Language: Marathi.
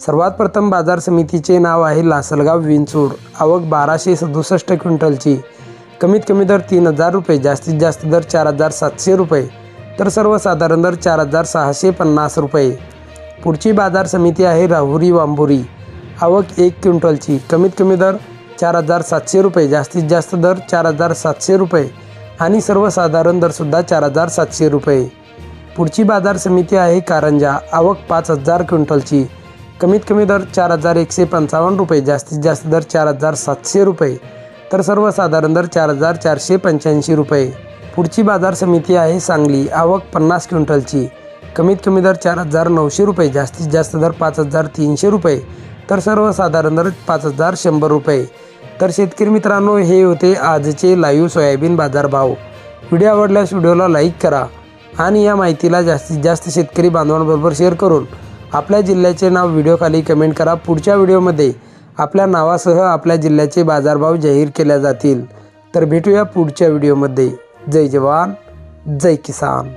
सर्वात प्रथम बाजार समितीचे नाव आहे लासलगाव विंचूर. आवक बाराशे सदुसष्ट क्विंटलची. कमीत कमी दर तीन हजार रुपये जास्तीत जास्त दर चार हजार सातशे रुपये तर सर्वसाधारण दर चार हजार सहाशे पन्नास रुपये. पुढची बाजार समिती आहे राहुरी वांबुरी. आवक एक क्विंटलची. कमीत कमी दर चार हजार सातशे रुपये जास्तीत जास्त दर चार हजार सातशे रुपये आणि सर्वसाधारण दरसुद्धा चार हजार सातशे रुपये. पुढची बाजार समिती आहे कारंजा. आवक पाच हजार क्विंटलची. कमीत कमी दर चार हजार एकशे पंचावन्न रुपये जास्तीत जास्त दर चार हजार सातशे रुपये. तर सर्वसाधारण दर चार हजार चारशे पंच्याऐंशी रुपये. पुढची बाजार समिती आहे सांगली आवक पन्नास क्विंटलची. कमीत कमी दर चार हजार नऊशे रुपये जास्तीत जास्त दर पाच हजार तीनशे रुपये. तर सर्वसाधारण दर पाच हजार शंभर रुपये. तर शेतकरी मित्रांनो हे होते आजचे लाईव्ह सोयाबीन बाजारभाव. व्हिडिओ आवडल्यास व्हिडिओला लाईक करा आणि या माहितीला जास्तीत जास्त शेतकरी बांधवांबरोबर शेअर करून आपल्या जिल्ह्याचे नाव व्हिडिओखाली कमेंट करा. पुढच्या व्हिडिओमध्ये आपल्या नावासह आपल्या जिल्ह्याचे बाजारभाव जाहीर केल्या जातील. तर भेटूया पुढच्या व्हिडिओमध्ये जय जवान जय किसान.